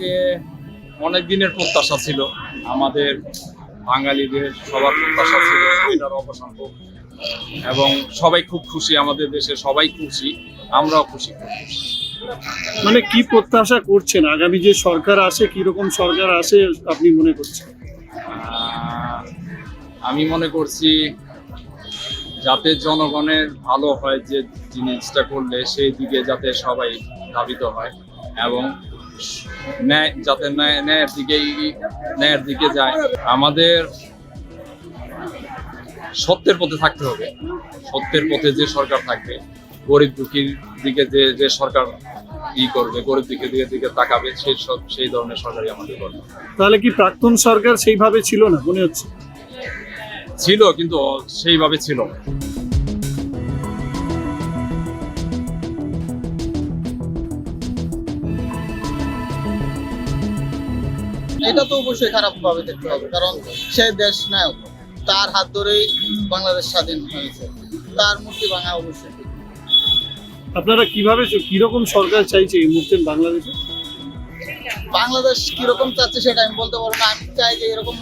থেকে অনেক দিনের প্রত্যাশা ছিল। আমাদের বাঙালিদের সবার প্রত্যাশা ছিল এটার অবসান হোক। এবং সবাই খুব খুশি আমাদের দেশে সবাই খুশি আমরাও খুশি। মানে কি প্রত্যাশা করছেন? আগামী যে সরকার আসে কীরকম সরকার আসে আপনি মনে করছেন? আমি মনে করছি যাতে জনগণের ভালো হয় যে জিনিসটা করলে সেই দিকে যাতে সবাই ধাবিত হয়। এবং ন্যায় যাতে ন্যায় ন্যায়ের দিকেই ন্যায়ের দিকে যায়। আমাদের সত্যের পথে থাকতে হবে। সত্যের পথে যে সরকার থাকবে গরিব দুঃখীর দিকে যে যে সরকার ই করবে গরিব দিকে দিকে দিকে তাকাবে সেই সব সেই ধরনের সরকারই আমাদের করবে তাহলে কি প্রাক্তন সরকার সেইভাবে ছিল না মনে হচ্ছে? ছিল কিন্তু সেইভাবে ছিল এটা তো অবশ্যই খারাপ ভাবে দেখতে হবে কারণ সে দেশ নায়ক তার হাত ধরেই বাংলাদেশ স্বাধীন হয়েছে। তার মূর্তি ভাঙা অবশ্যই। আপনারা কীভাবে কীরকম সরকার চাইছে এই মুহূর্তে বাংলাদেশে? বাংলাদেশ কীরকম চাচ্ছে সেটা আমি বলতে পারব না। আমি চাই যে এরকম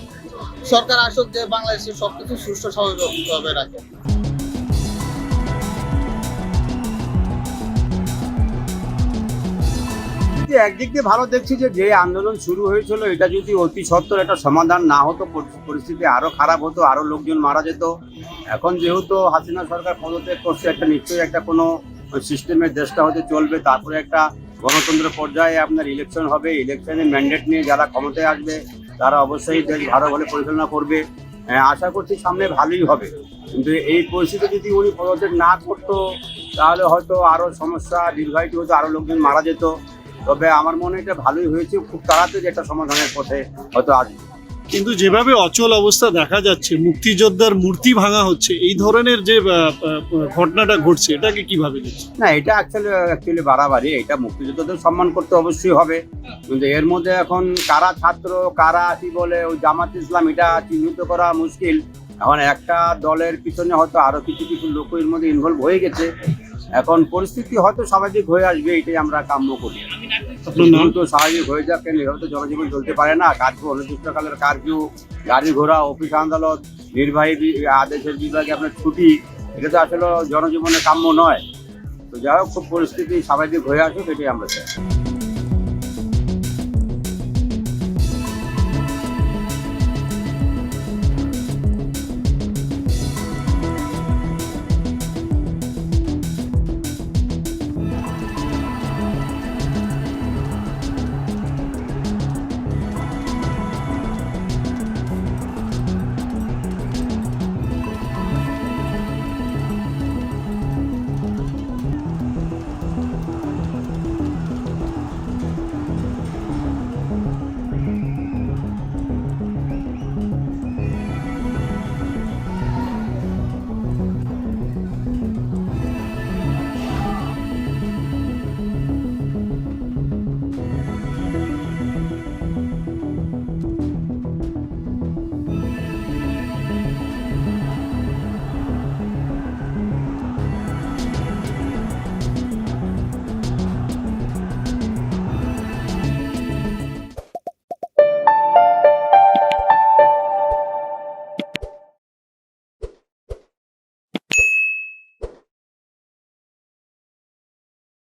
সরকার আসুক যে বাংলাদেশের সবকিছু সুষ্ঠু স্বাভাবিকভাবে রাখে। যে একদিক দিয়ে ভালো দেখছি যে যে আন্দোলন শুরু হয়েছিল এটা যদি অতি সত্বর একটা সমাধান না হতো পরিস্থিতি আরও খারাপ হতো আরও লোকজন মারা যেত। এখন যেহেতু হাসিনা সরকার পদত্যাগ করছে একটা নিশ্চয়ই একটা কোনো সিস্টেমের দেশটা হতে চলবে তারপরে একটা গণতন্ত্র পর্যায়ে আপনার ইলেকশন হবে ইলেকশনে ম্যান্ডেট নিয়ে যারা ক্ষমতায় আসবে তারা অবশ্যই দেশ ভালোভাবে পরিচালনা করবে। হ্যাঁ, আশা করছি সামনে ভালোই হবে। কিন্তু এই পরিস্থিতি যদি উনি পদত্যাগ না করতো তাহলে হয়তো আরও সমস্যা দীর্ঘায়িত হতো আরও লোকজন মারা যেত। তবে আমার মনে হয় এটা ভালোই হয়েছে। খুব তাড়াতাড়ি একটা সমাধানের পথে হয়তো আসবে কিন্তু যেভাবে অচল অবস্থা দেখা যাচ্ছে মুক্তিযোদ্ধার মূর্তি ভাঙা হচ্ছে এই ধরনের যে ঘটনাটা ঘটছে এটাকে কীভাবে না এটা অ্যাকচুয়ালি অ্যাকচুয়ালি বাড়াবাড়ি এটা মুক্তিযোদ্ধাদের সম্মান করতে অবশ্যই হবে। কিন্তু এর মধ্যে এখন কারা ছাত্র কারা কি বলে ওই জামাত ইসলাম এটা চিহ্নিত করা মুশকিল। এখন একটা দলের পিছনে হয়তো আরও কিছু কিছু লোক এর মধ্যে ইনভলভ হয়ে গেছে। এখন পরিস্থিতি হয়তো স্বাভাবিক হয়ে আসবে এটাই আমরা কাম্য করি। স্বাভাবিক হয়ে যাক, কেন এভাবে তো জনজীবন চলতে পারে না? কার্ফিউ অনির্দিষ্টকালের কার্ফিউ গাড়ি ঘোড়া, অফিস আদালত, নির্বাহী আদেশের বিভাগে আপনার ছুটি, এটা তো আসলে জনজীবনে কাম্য নয়। তো যাই হোক, খুব পরিস্থিতি স্বাভাবিক হয়ে আসুক, এটাই আমরা চাই।